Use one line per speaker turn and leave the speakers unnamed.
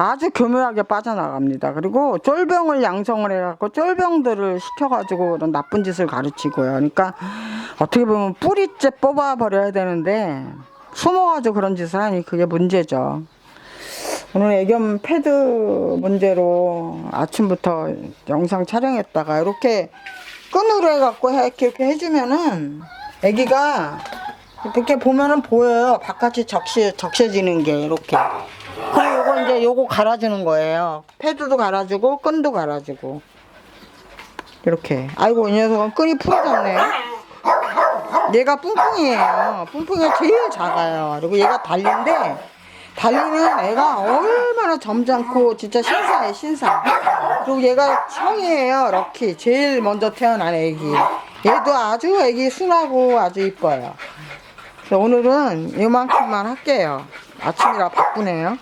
아주 교묘하게 빠져나갑니다. 그리고 쫄병을 양성을 해갖고 쫄병들을 시켜가지고 그런 나쁜 짓을 가르치고요. 그러니까 어떻게 보면 뿌리째 뽑아버려야 되는데 숨어가지고 그런 짓을 하니 그게 문제죠. 오늘 애견 패드 문제로 아침부터 영상 촬영했다가 이렇게 끈으로 해갖고 해- 이렇게, 이렇게 해주면은 애기가 이렇게 보면은 보여요. 바깥이 적시, 적셔지는 게 이렇게. 이제 요거 갈아주는 거예요. 패드도 갈아주고 끈도 갈아주고. 이렇게. 아이고 이 녀석은 끈이 풀어졌네요. 얘가 뿡뿡이에요. 뿡뿡이가 제일 작아요. 그리고 얘가 달린데 달리는 애가 얼마나 점잖고 진짜 신사해 신사. 그리고 얘가 형이에요. 럭키. 제일 먼저 태어난 애기. 얘도 아주 애기 순하고 아주 이뻐요. 오늘은 이만큼만 할게요. 아침이라 바쁘네요.